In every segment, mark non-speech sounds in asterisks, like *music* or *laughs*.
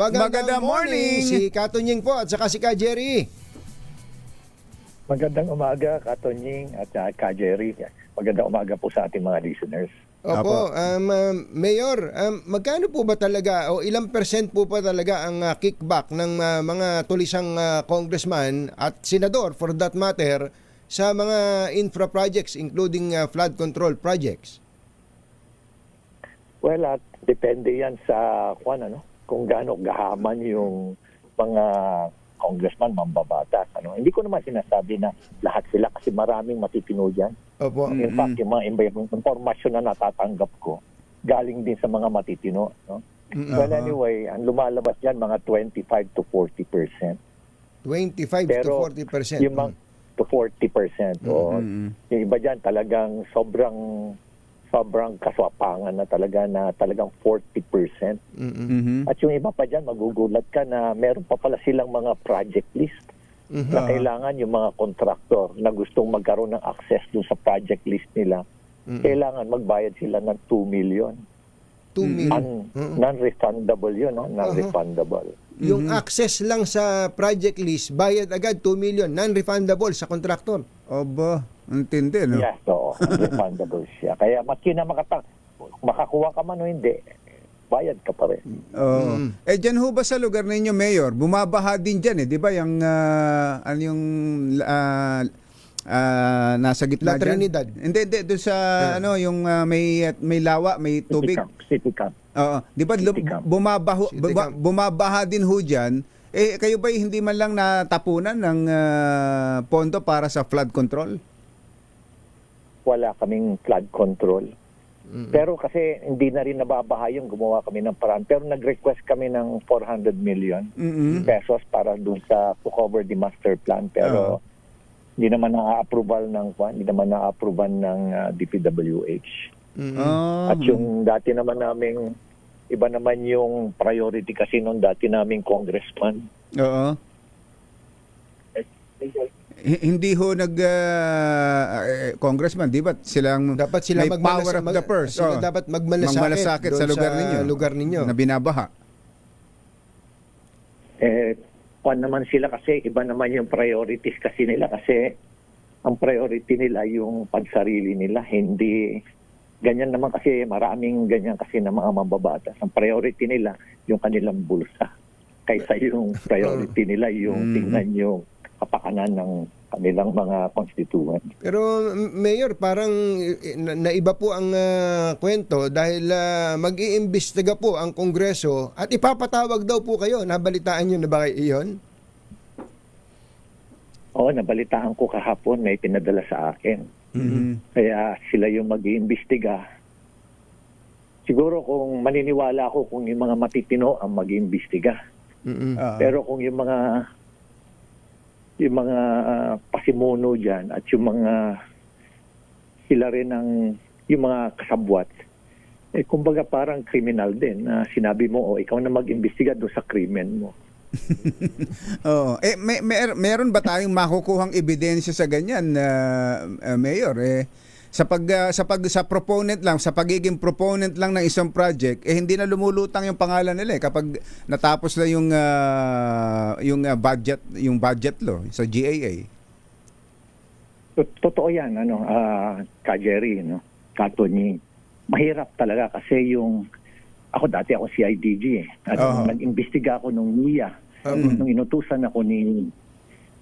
Magandang, Magandang morning. Si Katunying po at saka si Ka Jerry. Magandang umaga, Katonying at uh, Ka Jerry. Magandang umaga po sa ating mga listeners. Opo, um, um, Mayor, um, magkano po ba talaga o ilang percent po pa talaga ang uh, kickback ng uh, mga tulisang uh, congressman at senador for that matter sa mga infra projects including uh, flood control projects? Well, at depende yan sa kung ano, kung gaano gahaman yung mga congressman, mambabatas. Ano. Hindi ko naman sinasabi na lahat sila kasi maraming matitino dyan. Opo. In fact, yung mga informasyon na natatanggap ko, galing din sa mga matitino. No? Well, Uh-huh. anyway, ang lumalabas dyan, mga 25 to 40 percent. 25 Pero to 40 percent. Yung mga to 40 percent. O, Mm-mm. yung iba dyan talagang sobrang sobrang kaswapangan na talaga na talagang 40%. Mhm. At yung iba pa dyan, magugulat ka na meron pa pala silang mga project list Mhm. na kailangan yung mga contractor na gustong magkaroon ng access dun sa project list nila, kailangan magbayad sila ng 2 million. 2 million. Un- non-refundable yun, no? non-refundable. Yung access lang sa project list, bayad agad 2 million, non-refundable sa contractor. Aba, ang tindi, no? Yes, oo. *laughs* refundable siya. Kaya maski na makata- makakuha ka man o hindi, bayad ka pa rin. Oo. Eh, dyan ho ba sa lugar ninyo, Mayor, bumabaha din dyan eh, di ba? Yung, ah, ano yung, ah, ah, nasa gitna La dyan? Trinidad. Hindi, hindi, doon sa, ano, yung ah, may, may lawa, may tubig. City Camp. City Camp. Oo. Di ba, bumabaho, Camp. bumabaha din ho dyan. Eh, kayo ba hindi man lang natapunan ng ah, pondo para sa flood control? wala kaming flood control. Pero kasi hindi na rin nababaha yung gumawa kami ng paraan. Pero nag-request kami ng 400 million Mm-mm. pesos para dun sa to cover the master plan. Pero hindi naman na-approval ng hindi naman na-approval ng ah, DPWH. Ah, At yung dati naman naming iba naman yung priority kasi nung dati naming congressman. Oo. H- hindi ho nag ah, eh, congressman, di ba? Silang Dapat sila may magmalas- power of mag- the purse. sila Oo. dapat magmalasakit Magmalasakit sa lugar sa ninyo. lugar ninyo. Na binabaha. Eh, kwan naman sila kasi iba naman yung priorities kasi nila kasi ang priority nila yung pansarili nila, hindi ganyan naman kasi maraming ganyan kasi na mga mambabatas. Ang priority nila yung kanilang bulsa kaysa yung priority nila yung Mhm. tingnan yung kapakanan ng kanilang mga constituent. Pero Mayor, parang eh, na- naiba po ang ah, kwento dahil ah, mag-iimbestiga po ang Kongreso at ipapatawag daw po kayo. Nabalitaan niyo na ba kayo iyon? Oo, nabalitaan ko kahapon may pinadala sa akin. Mhm. Kaya sila yung mag-iimbestiga. Siguro kung maniniwala ako kung yung mga matitino ang mag-iimbestiga. Mm-mm. Ah. Pero kung yung mga yung mga ah, pasimuno diyan at yung mga sila rin ang yung mga kasabwat eh kumbaga parang criminal din na sinabi mo o ikaw na mag-imbestiga doon sa krimen mo. *laughs* Oo. Eh may, mer- meron ba tayong makukuhang ebidensya sa ganyan na Mayor eh sa pag ah, sa pag sa proponent lang sa pagiging proponent lang ng isang project eh hindi na lumulutang yung pangalan nila eh kapag natapos na yung ah, yung ah, budget yung budget law sa GAA. Tot- Totoo yan, ano, ah ka Jerry, no? Ka Tony. Mahirap talaga kasi yung ako dati ako si IDG eh. At Oo. nag-imbestiga ako nung NIA. Nung inutusan ako ni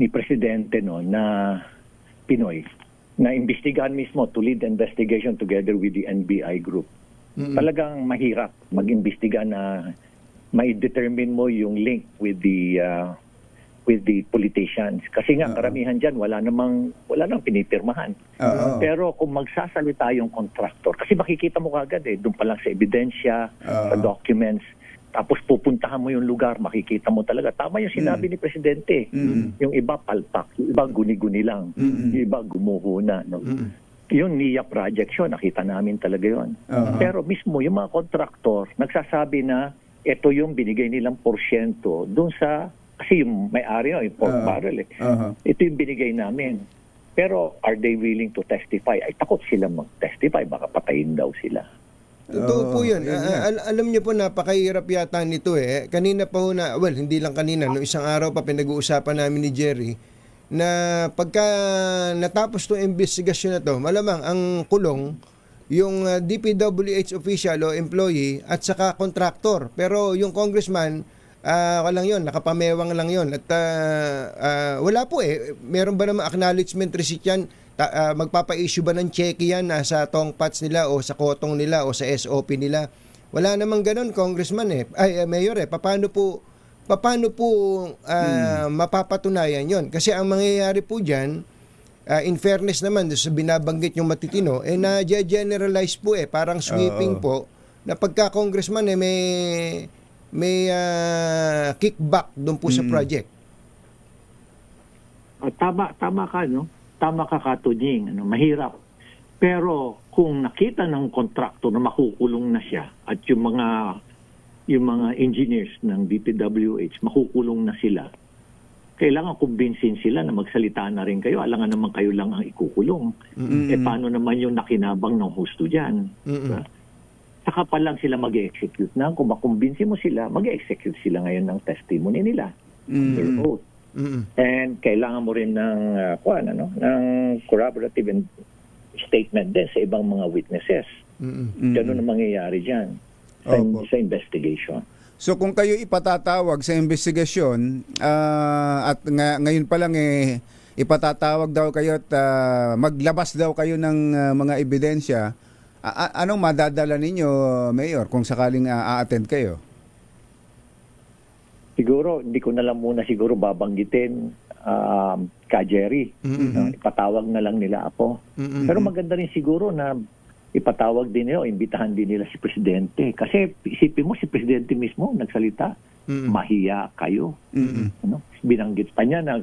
ni presidente no na Pinoy na imbestigahan mismo to lead investigation together with the NBI group. Talagang mahirap mag-imbestiga na may determine mo yung link with the ah, with the politicians kasi nga karamihan diyan wala namang wala nang pinipirmahan. Oo. Pero kung magsasalita yung contractor, kasi makikita mo kagad eh, doon pa lang sa ebidensya, sa documents, tapos pupuntahan mo yung lugar, makikita mo talaga. Tama yung sinabi ni Presidente. Yung iba palpak, yung iba guni-guni lang, yung iba gumuho na. No? Yung NIA project yun, nakita namin talaga yun. Pero mismo yung mga contractor, nagsasabi na ito yung binigay nilang porsyento doon sa, kasi yung may-ari yun, yung pork Ah. barrel eh. Aha. Ito yung binigay namin. Pero are they willing to testify? Ay takot sila mag-testify, baka patayin daw sila. Totoo po yun. yun Ah, nga. al- alam niyo po, napakahirap yata nito eh. Kanina pa ho na, well, hindi lang kanina, no, isang araw pa pinag-uusapan namin ni Jerry na pagka natapos itong investigasyon na to, malamang ang kulong yung ah, DPWH official o employee at saka contractor. Pero yung congressman, ah walang yon nakapamewang lang yon At ah, ah, wala po eh. Meron ba naman acknowledgement receipt yan? Ta- ah, magpapa-issue ba ng check yan ah, sa tongpats nila o sa kotong nila o sa SOP nila? Wala namang ganun, congressman eh. Ay, eh, mayor eh. Paano po paano po ah, mapapatunayan yon? Kasi ang mangyayari po diyan, ah, in fairness naman sa binabanggit yung matitino, eh na-generalize po eh, parang sweeping Oo. po na pagka congressman eh may may ah, kickback doon po sa project. Ah, tama, tama ka, no? Tama ka, Katunying. Ano, mahirap. Pero kung nakita ng kontraktor na makukulong na siya at yung mga yung mga engineers ng DPWH makukulong na sila, kailangan kumbinsin sila na magsalita na rin kayo. Alangan naman kayo lang ang ikukulong. Eh paano naman yung nakinabang ng husto dyan? Diba? Saka pa lang sila mag-execute na. Kung makumbinsin mo sila, mag-execute sila ngayon ng testimony nila. Mm. Their oath. Mm-mm. And kailangan mo rin ng uh, kuan, ano, ng corroborative statement din sa ibang mga witnesses. Mm-mm. Mm. Ganun ang mangyayari diyan sa, Opo. sa investigation. So kung kayo ipatatawag sa investigasyon ah, at nga, ngayon pa lang eh ipatatawag daw kayo at ah, maglabas daw kayo ng ah, mga ebidensya, a- anong madadala ninyo, Mayor, kung sakaling ah, a-attend kayo? Siguro, hindi ko na lang muna siguro babanggitin um, ka Jerry. Mm-mm. No, ipatawag na lang nila ako. Mm-mm. Pero maganda rin siguro na ipatawag din nila o imbitahan din nila si Presidente. Kasi isipin mo, si Presidente mismo nagsalita. Mm-mm. Mahiya kayo. Mm-mm. Ano? Binanggit pa niya na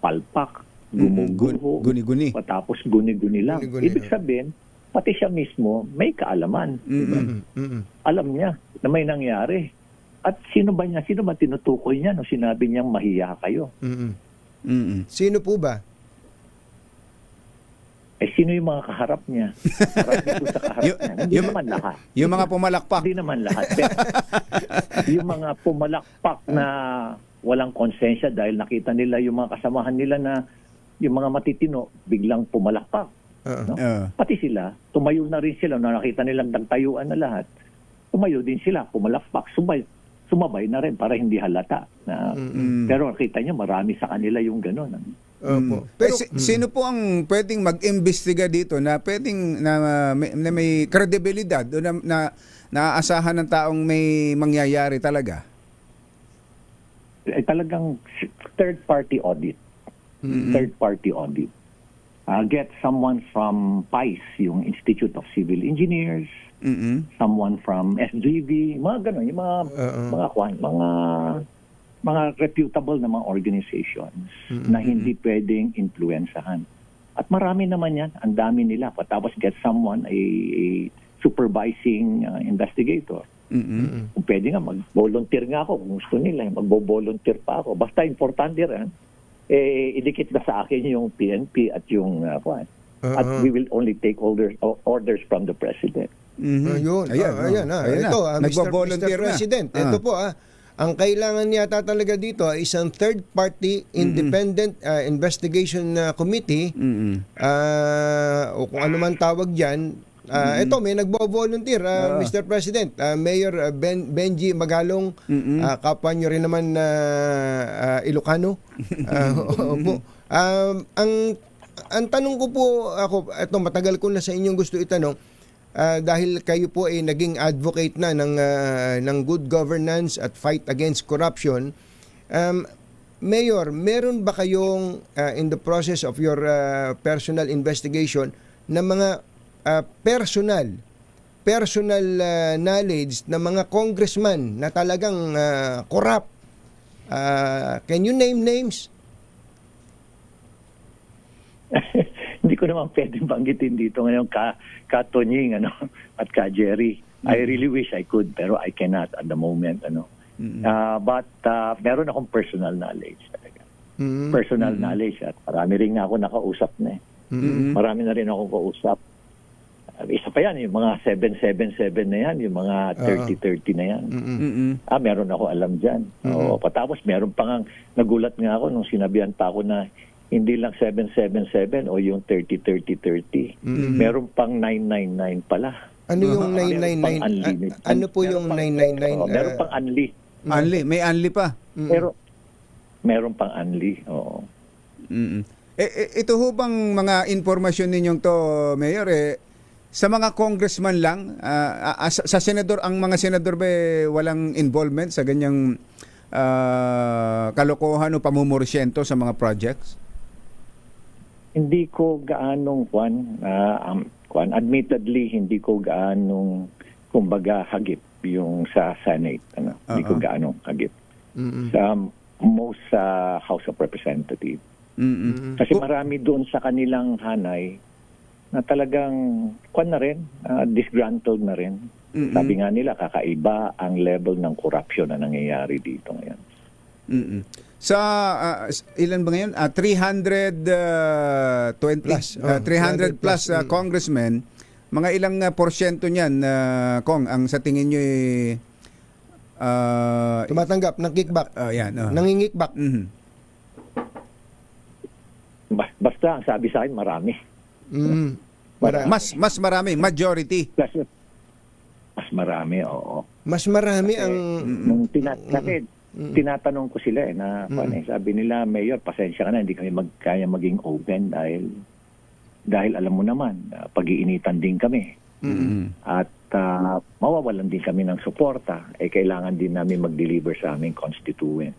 palpak, gumuguho, Gun- Guni-guni. patapos guni-guni lang. Guni-guni, Ibig sabihin, pati siya mismo may kaalaman. Mm-mm. Mm-mm. Alam niya na may nangyari. At sino ba niya, sino ba tinutukoy niya no sinabi niyang mahiya kayo? Mm-mm. Mm-mm. Sino po ba? Eh sino yung mga kaharap niya? Marami po sa kaharap *laughs* niya. Hindi yung- naman lahat. Yung mga pumalakpak. Hindi naman lahat. Pero *laughs* yung mga pumalakpak na walang konsensya dahil nakita nila yung mga kasamahan nila na yung mga matitino biglang pumalakpak. Oo. No? Ah. Pati sila, tumayo na rin sila na nakita nilang nagtayuan na lahat. Tumayo din sila, pumalakpak, sumay, sumabay na rin para hindi halata. Na, Mm. Pero nakita niyo, marami sa kanila yung gano'n. Opo. Pero Pero Eh, si- sino po ang pwedeng mag-imbestiga dito na pwedeng na, may, na may kredibilidad o na, na naaasahan ng taong may mangyayari talaga? Eh, talagang third-party audit. Third-party audit. Uh, get someone from PICE, yung Institute of Civil Engineers, Mm-mm. someone from SGV, mga gano'n, yung mga, mga, kwan, mga, mga reputable na mga organizations na hindi pwedeng influensahan. At marami naman yan, ang dami nila. Tapos get someone, a, a supervising uh, investigator. Mm-mm. Kung pwede nga, mag-volunteer nga ako kung gusto nila. Magbo-volunteer pa ako. Basta importante rin, eh, idikit na sa akin yung PNP at yung, uh, kwan. At Oo. we will only take orders, orders from the President. Mhm. Ayun, Ayan, ayan, oh. ayan, ah. Ayan na. Ito, ah, Mr. Mr. na. President, Ah. ito po ah, ang kailangan yata talaga dito ay isang third party independent ah, investigation ah, committee Mm-mm. ah, o kung ano man tawag diyan. Ito may nagbo-volunteer ah, Ah. Mr. President, ah, Mayor ah, ben, Benji Magalong, ah, kapwa nyo rin naman na ah, Ilocano. *laughs* Ah, *laughs* opo. Um, ang ang tanong ko po ako, eto matagal ko na sa inyong gusto itanong, ah, dahil kayo po ay naging advocate na ng ah, ng good governance at fight against corruption. Um, Mayor, meron ba kayong ah, in the process of your ah, personal investigation na mga ah, personal personal ah, knowledge na mga congressman na talagang ah, corrupt? Ah, can you name names? *laughs* Hindi ko naman pwedeng banggitin dito ngayon ka, ka Tonying, ano, *laughs* at ka Jerry. I really wish I could, pero I cannot at the moment. Ano. Ah, but ah, meron akong personal knowledge talaga. Mm. Personal knowledge at marami rin ako nakausap na eh. Mm-mm. Marami na rin ako kausap. Isa pa yan, yung mga 777 na yan, yung mga 30-30 na yan. Mm-mm. Ah, meron ako alam dyan. Oo, patapos meron pa nga, nagulat nga ako nung sinabihan pa ako na hindi lang 777 o yung 30-30-30. Meron pang 999 pala. Ano yung Meron 999? pang unlimited. A- ano po Meron yung pang- 999? Oo, meron Ah, pang unli. Anli, may anli pa. Pero meron pang unli. Oo. Mm-mm. Eh, eh, ito ho bang mga informasyon ninyong to, Mayor, eh, sa mga congressman lang, ah, ah, sa, sa senador, ang mga senador ba eh, walang involvement sa ganyang ah, kalokohan o pamumursyento sa mga projects? Hindi ko gaanong kwan, ah, um, kwan, admittedly hindi ko gaanong kumbaga hagip yung sa Senate. Ano? Hindi ko Oo. gaanong hagip. mm-mm. Sa most sa House of Representatives. Mm-mm. Kasi marami doon sa kanilang hanay na talagang kwan na rin, ah, disgruntled na rin. Mm-mm. Sabi nga nila, kakaiba ang level ng corruption na nangyayari dito ngayon. Mm-mm. Sa s- ilan ba ngayon? Ah, 320 Plus, ah, oh, 300 300 plus mm. congressmen. Mga ilang ah, porsyento niyan na Kong ang sa tingin niyo eh ah, Tumatanggap ng kickback. ah, yan. oh. Nangingikback. Mhm. Ba- Basta ang sabi sa akin, marami. Mm. Mara- Mas mas marami, majority. Plus, mas marami, oo. mas marami ang Nung tina- kasi tinatanong ko sila eh, na paano eh, sabi nila, Mayor, pasensya ka na, hindi kami mag, kaya maging open dahil dahil alam mo naman, uh, pag-iinitan din kami. Mhm. At ah, mawawalan din kami ng suporta, eh kailangan din namin mag-deliver sa aming constituents.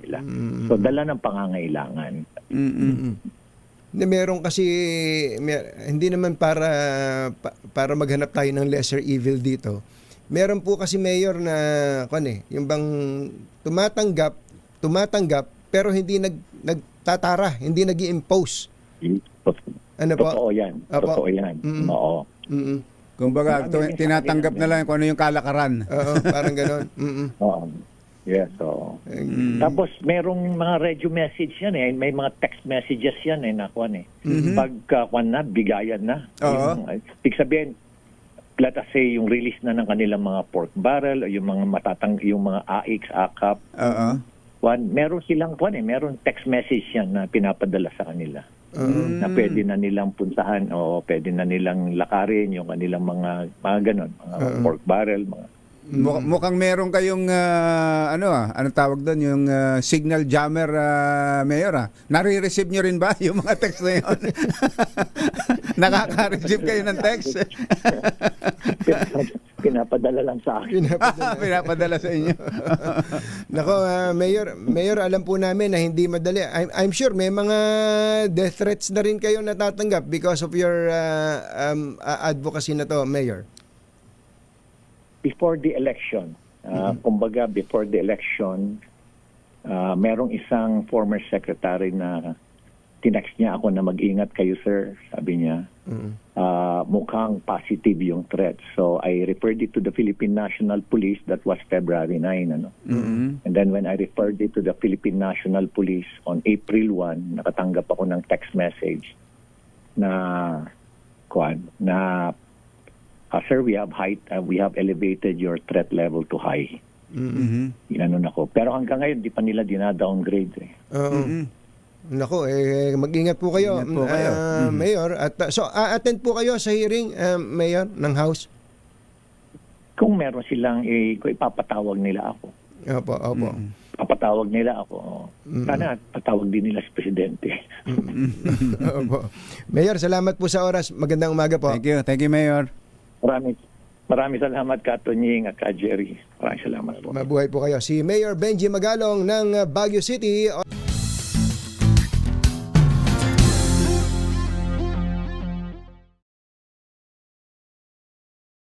Nila. So dala ng pangangailangan. Mhm. Na meron kasi mer- hindi naman para pa- para maghanap tayo ng lesser evil dito. Meron po kasi mayor na kan eh, yung bang tumatanggap, tumatanggap pero hindi nag nagtatara, hindi nag-impose. Ano po? Totoo yan. Apo. Totoo yan. Mm. Oo. Mm. Kumbaga, tinatanggap na lang kung ano yung kalakaran. Oo, parang ganoon. Mm. Oo. Yes, oo. Mm. Tapos merong mga radio message yan eh. May mga text messages yan eh nakuan eh. Mhm. Pag uh, na, bigayan na. Oo. Yung, uh, ibig sabihin, let us say yung release na ng kanilang mga pork barrel o yung mga matatang yung mga AX, AKAP, Oo. kwan, meron silang kwan eh, meron text message yan na pinapadala sa kanila. Oo. Na pwede na nilang puntahan o pwede na nilang lakarin yung kanilang mga mga ganon, mga Oo. pork barrel, mga Muk- mukhang meron kayong ah, ano ah, ano tawag doon yung ah, signal jammer ah, mayor ah. Nare-receive niyo rin ba *laughs* yung mga text na yun? *laughs* Nakaka-receive kayo ng text? *laughs* pinapadala lang sa akin. Pinapadala. Pinapadala sa inyo. Nako, ah, Mayor, Mayor, alam po namin na hindi madali. I'm, I'm sure may mga death threats na rin kayo natatanggap because of your ah, um, advocacy na to, Mayor. Before the election, uh, kumbaga before the election, uh, merong isang former secretary na tinext niya ako na mag-ingat kayo sir, sabi niya. Mm. Uh, mukhang positive yung threat. So I referred it to the Philippine National Police. That was February 9. Ano? Mhm. And then when I referred it to the Philippine National Police on April 1, nakatanggap ako ng text message na kuan na uh, sir we have high uh, we have elevated your threat level to high. Mhm. Inanon ako. Pero hanggang ngayon di pa nila dina-downgrade eh. Oo. Mhm. Nako, eh, mag-ingat po kayo, Ingat po kayo. ah, Mhm. Mayor. At, ah, so, a-attend po kayo sa hearing, ah, Mayor, ng House? Kung meron silang eh, kung ipapatawag nila ako. Opo, opo. Papatawag nila ako. Sana patawag din nila si Presidente. *laughs* opo. Mayor, salamat po sa oras. Magandang umaga po. Thank you. Thank you, Mayor. Maraming Maraming salamat ka Tonying at ka Jerry. Maraming salamat po. Mabuhay po kayo. Si Mayor Benji Magalong ng Baguio City.